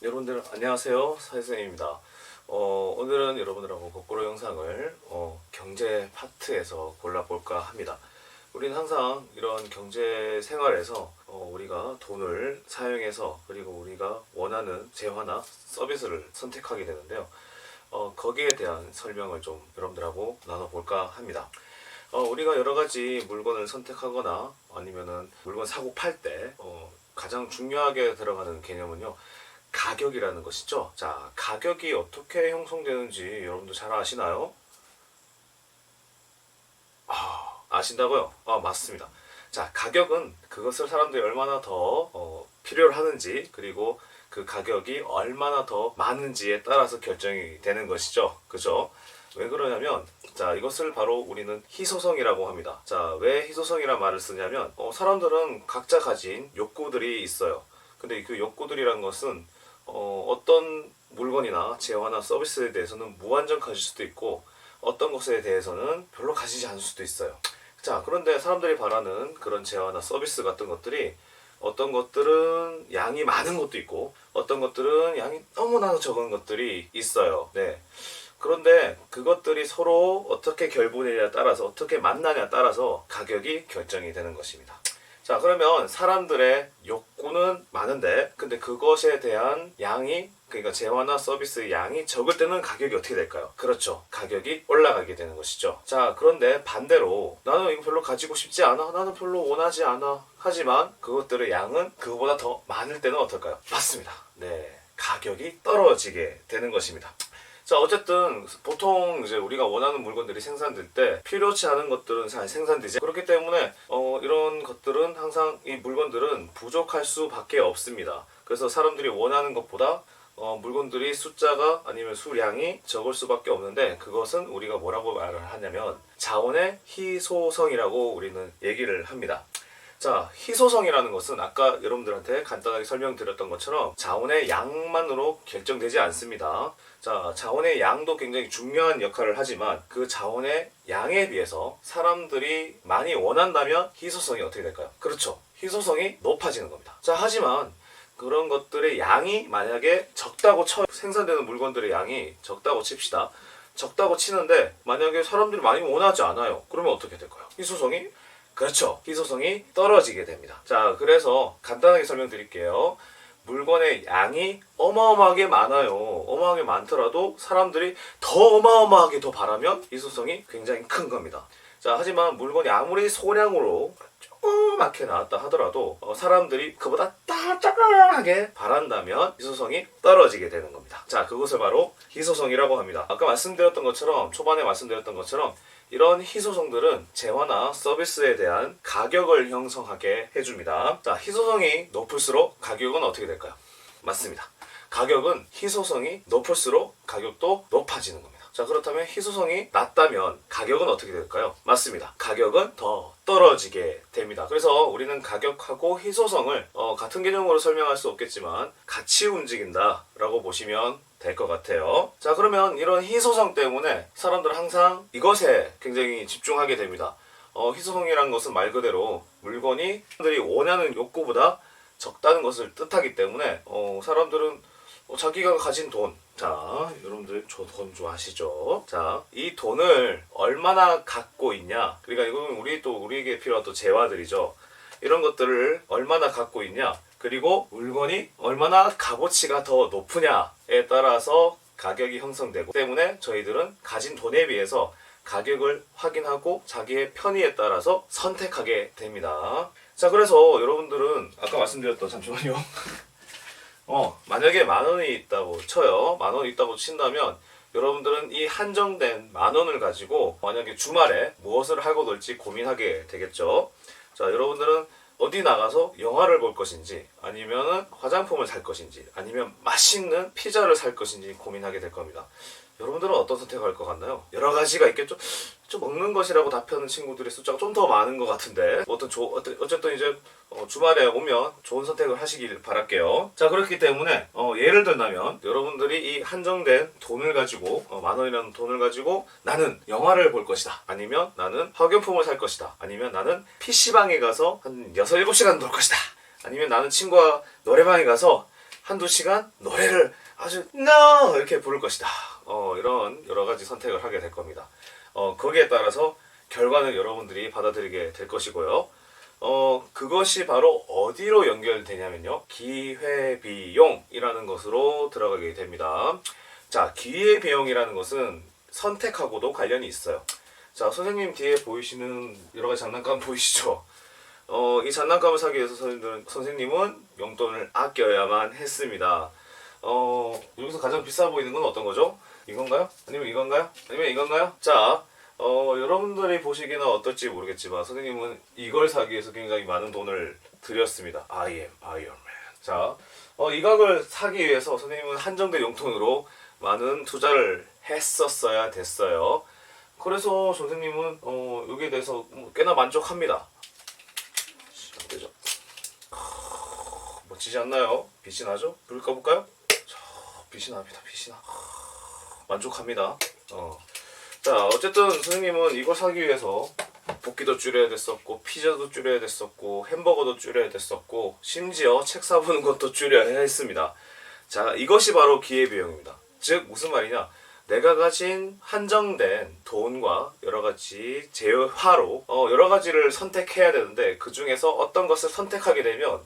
여러분들 안녕하세요. 사회생입니다. 어, 오늘은 여러분들하고 거꾸로 영상을 어, 경제 파트에서 골라볼까 합니다. 우리는 항상 이런 경제 생활에서 어, 우리가 돈을 사용해서 그리고 우리가 원하는 재화나 서비스를 선택하게 되는데요. 어, 거기에 대한 설명을 좀 여러분들하고 나눠볼까 합니다. 어, 우리가 여러 가지 물건을 선택하거나 아니면은 물건 사고 팔때 어, 가장 중요하게 들어가는 개념은요 가격이라는 것이죠. 자, 가격이 어떻게 형성되는지 여러분도 잘 아시나요? 아, 아신다고요? 아, 맞습니다. 자, 가격은 그것을 사람들이 얼마나 더 어, 필요로 하는지 그리고 그 가격이 얼마나 더 많은지에 따라서 결정이 되는 것이죠. 그죠? 왜 그러냐면 자 이것을 바로 우리는 희소성이라고 합니다. 자왜 희소성이란 말을 쓰냐면 어, 사람들은 각자 가진 욕구들이 있어요. 근데 그 욕구들이란 것은 어, 어떤 물건이나 재화나 서비스에 대해서는 무한정 가질 수도 있고 어떤 것에 대해서는 별로 가지지 않을 수도 있어요. 자 그런데 사람들이 바라는 그런 재화나 서비스 같은 것들이 어떤 것들은 양이 많은 것도 있고 어떤 것들은 양이 너무나 적은 것들이 있어요. 네. 그런데 그것들이 서로 어떻게 결부되냐에 따라서 어떻게 만나냐에 따라서 가격이 결정이 되는 것입니다. 자, 그러면 사람들의 욕 구는 많은데 근데 그것에 대한 양이 그러니까 재화나 서비스 양이 적을 때는 가격이 어떻게 될까요? 그렇죠. 가격이 올라가게 되는 것이죠. 자, 그런데 반대로 나는 이거 별로 가지고 싶지 않아. 나는 별로 원하지 않아. 하지만 그것들의 양은 그거보다 더 많을 때는 어떨까요? 맞습니다. 네. 가격이 떨어지게 되는 것입니다. 자 어쨌든 보통 이제 우리가 원하는 물건들이 생산될 때 필요치 않은 것들은 잘 생산되지. 그렇기 때문에 어, 이런 것들은 항상 이 물건들은 부족할 수밖에 없습니다. 그래서 사람들이 원하는 것보다 어, 물건들이 숫자가 아니면 수량이 적을 수밖에 없는데 그것은 우리가 뭐라고 말을 하냐면 자원의 희소성이라고 우리는 얘기를 합니다 자, 희소성이라는 것은 아까 여러분들한테 간단하게 설명드렸던 것처럼 자원의 양만으로 결정되지 않습니다. 자, 자원의 양도 굉장히 중요한 역할을 하지만 그 자원의 양에 비해서 사람들이 많이 원한다면 희소성이 어떻게 될까요? 그렇죠. 희소성이 높아지는 겁니다. 자, 하지만 그런 것들의 양이 만약에 적다고 쳐 생산되는 물건들의 양이 적다고 칩시다. 적다고 치는데 만약에 사람들이 많이 원하지 않아요. 그러면 어떻게 될까요? 희소성이 그렇죠. 희소성이 떨어지게 됩니다. 자, 그래서 간단하게 설명드릴게요. 물건의 양이 어마어마하게 많아요. 어마어마하게 많더라도 사람들이 더 어마어마하게 더 바라면 희소성이 굉장히 큰 겁니다. 자, 하지만 물건이 아무리 소량으로 조그맣게 나왔다 하더라도 어, 사람들이 그보다 따짝하게 바란다면 희소성이 떨어지게 되는 겁니다. 자, 그것을 바로 희소성이라고 합니다. 아까 말씀드렸던 것처럼 초반에 말씀드렸던 것처럼 이런 희소성들은 재화나 서비스에 대한 가격을 형성하게 해줍니다. 자, 희소성이 높을수록 가격은 어떻게 될까요? 맞습니다. 가격은 희소성이 높을수록 가격도 높아지는 겁니다. 자, 그렇다면 희소성이 낮다면 가격은 어떻게 될까요? 맞습니다. 가격은 더 떨어지게 됩니다. 그래서 우리는 가격하고 희소성을 어, 같은 개념으로 설명할 수 없겠지만 같이 움직인다라고 보시면 될것 같아요. 자, 그러면 이런 희소성 때문에 사람들은 항상 이것에 굉장히 집중하게 됩니다. 어, 희소성이라는 것은 말 그대로 물건이 사람들이 원하는 욕구보다 적다는 것을 뜻하기 때문에 어, 사람들은 어, 자기가 가진 돈, 자, 여러분들 저 돈 좋아하시죠? 자, 이 돈을 얼마나 갖고 있냐? 그러니까 이건 우리 또 우리에게 필요한 또 재화들이죠. 이런 것들을 얼마나 갖고 있냐? 그리고 물건이 얼마나 값어치가 더 높으냐에 따라서 가격이 형성되고 때문에 저희들은 가진 돈에 비해서 가격을 확인하고 자기의 편의에 따라서 선택하게 됩니다. 자, 그래서 여러분들은 아까 말씀드렸던 잠시만요. 어, 만약에 만 원이 있다고 쳐요. 만 원이 있다고 친다면 여러분들은 이 한정된 만 원을 가지고 만약에 주말에 무엇을 하고 놀지 고민하게 되겠죠. 자, 여러분들은 어디 나가서 영화를 볼 것인지 아니면은 화장품을 살 것인지 아니면 맛있는 피자를 살 것인지 고민하게 될 겁니다. 여러분들은 어떤 선택을 할것 같나요? 여러 가지가 있겠죠. 좀 먹는 것이라고 답하는 친구들의 숫자가 좀 더 많은 것 같은데 어떤 조, 어떤- 어쨌든 이제 어, 주말에 오면 좋은 선택을 하시길 바랄게요. 자 그렇기 때문에 어, 예를 들자면 여러분들이 이 한정된 돈을 가지고 어, 만 원이라는 돈을 가지고 나는 영화를 볼 것이다. 아니면 나는 학용품을 살 것이다. 아니면 나는 PC방에 가서 한 6, 7시간 놀 것이다. 아니면 나는 친구와 노래방에 가서 한두 시간 노래를 아주 no 이렇게 부를 것이다. 어, 이런 여러 가지 선택을 하게 될 겁니다. 어, 거기에 따라서 결과는 여러분들이 받아들이게 될 것이고요. 어, 그것이 바로 어디로 연결되냐면요. 기회비용이라는 것으로 들어가게 됩니다. 자, 기회비용이라는 것은 선택하고도 관련이 있어요. 자, 선생님 뒤에 보이시는 여러 가지 장난감 보이시죠? 어, 이 장난감을 사기 위해서 선생님들은, 선생님은 용돈을 아껴야만 했습니다. 어, 여기서 가장 비싸 보이는 건 어떤 거죠? 이건가요? 아니면 이건가요? 아니면 이건가요? 자, 어, 여러분들이 보시기에는 어떨지 모르겠지만 선생님은 이걸 사기 위해서 굉장히 많은 돈을 들였습니다. I am Iron Man. 자, 어, 이 각을 사기 위해서 선생님은 한정된 용돈으로 많은 투자를 했었어야 됐어요. 그래서 선생님은 어, 여기에 대해서 뭐 꽤나 만족합니다. 안 되죠? 멋지지 않나요? 빛이 나죠? 불 꺼볼까요? 자, 빛이 납니다. 빛이 나. 만족합니다. 어. 자, 어쨌든 선생님은 이걸 사기 위해서 볶기도 줄여야 됐었고 피자도 줄여야 됐었고 햄버거도 줄여야 됐었고 심지어 책 사보는 것도 줄여야 했습니다. 자, 이것이 바로 기회비용입니다. 즉 무슨 말이냐? 내가 가진 한정된 돈과 여러 가지 재화로 어, 여러 가지를 선택해야 되는데 그 중에서 어떤 것을 선택하게 되면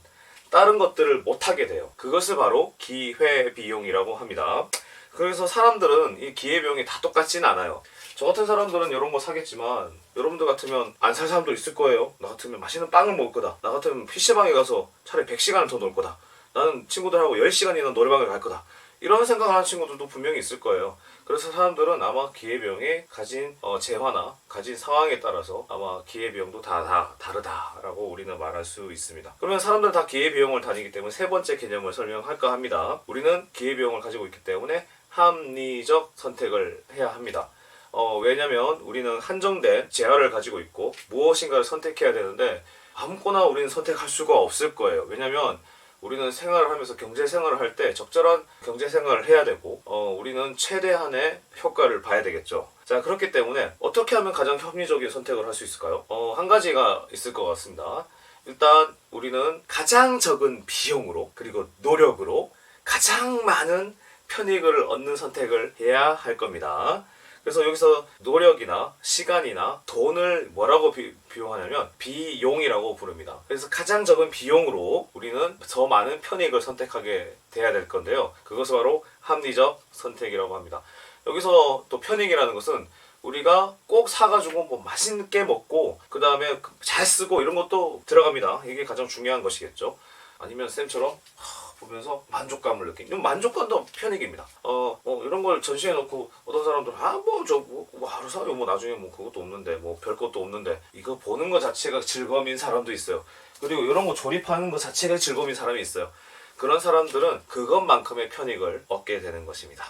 다른 것들을 못 하게 돼요. 그것을 바로 기회비용이라고 합니다. 그래서 사람들은 이 기회비용이 다 똑같진 않아요. 저 같은 사람들은 이런 거 사겠지만 여러분들 같으면 안 살 사람도 있을 거예요. 나 같으면 맛있는 빵을 먹을 거다. 나 같으면 PC방에 가서 차라리 100시간을 더 놀 거다. 나는 친구들하고 10시간이나 노래방을 갈 거다. 이런 생각하는 친구들도 분명히 있을 거예요. 그래서 사람들은 아마 기회비용에 가진 어, 재화나 가진 상황에 따라서 아마 기회비용도 다, 다 다르다라고 우리는 말할 수 있습니다. 그러면 사람들은 다 기회비용을 다니기 때문에 세 번째 개념을 설명할까 합니다. 우리는 기회비용을 가지고 있기 때문에 합리적 선택을 해야 합니다. 어, 왜냐면 우리는 한정된 재화를 가지고 있고 무엇인가를 선택해야 되는데 아무거나 우리는 선택할 수가 없을 거예요. 왜냐면 우리는 생활을 하면서 경제 생활을 할 때 적절한 경제 생활을 해야 되고 어, 우리는 최대한의 효과를 봐야 되겠죠. 자 그렇기 때문에 어떻게 하면 가장 합리적인 선택을 할 수 있을까요? 어, 한 가지가 있을 것 같습니다. 일단 우리는 가장 적은 비용으로 그리고 노력으로 가장 많은 편익을 얻는 선택을 해야 할 겁니다. 그래서 여기서 노력이나 시간이나 돈을 뭐라고 비, 비용하냐면 비용이라고 부릅니다. 그래서 가장 적은 비용으로 우리는 더 많은 편익을 선택하게 돼야 될 건데요. 그것은 바로 합리적 선택이라고 합니다. 여기서 또 편익이라는 것은 우리가 꼭 사가지고 뭐 맛있게 먹고 그 다음에 잘 쓰고 이런 것도 들어갑니다. 이게 가장 중요한 것이겠죠. 아니면 쌤처럼 하, 보면서 만족감을 느낀 이건 만족감도 편익입니다. 어, 뭐 이런 걸 전시해 놓고 어떤 사람들은 아뭐저뭐 뭐 하루 사요 뭐 나중에 뭐 그것도 없는데 뭐 별 것도 없는데 이거 보는 것 자체가 즐거움인 사람도 있어요. 그리고 이런 거 조립하는 것 자체가 즐거움인 사람이 있어요. 그런 사람들은 그것만큼의 편익을 얻게 되는 것입니다.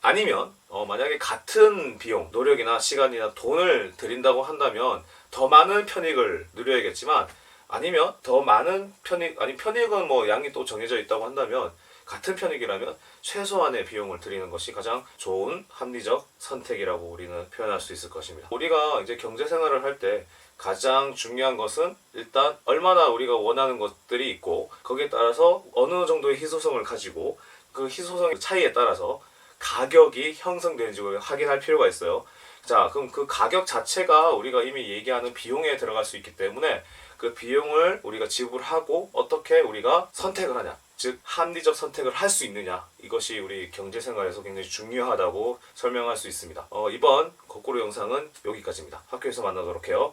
아니면 어, 만약에 같은 비용, 노력이나 시간이나 돈을 들인다고 한다면 더 많은 편익을 누려야겠지만 아니면 더 많은 편익 아니 편익은 뭐 양이 또 정해져 있다고 한다면 같은 편익이라면 최소한의 비용을 들이는 것이 가장 좋은 합리적 선택이라고 우리는 표현할 수 있을 것입니다. 우리가 이제 경제 생활을 할 때 가장 중요한 것은 일단 얼마나 우리가 원하는 것들이 있고 거기에 따라서 어느 정도의 희소성을 가지고 그 희소성 차이에 따라서 가격이 형성되는지 확인할 필요가 있어요. 자, 그럼 그 가격 자체가 우리가 이미 얘기하는 비용에 들어갈 수 있기 때문에 그 비용을 우리가 지불하고 어떻게 우리가 선택을 하냐. 즉 합리적 선택을 할 수 있느냐 이것이 우리 경제 생활에서 굉장히 중요하다고 설명할 수 있습니다. 어, 이번 거꾸로 영상은 여기까지입니다. 학교에서 만나도록 해요.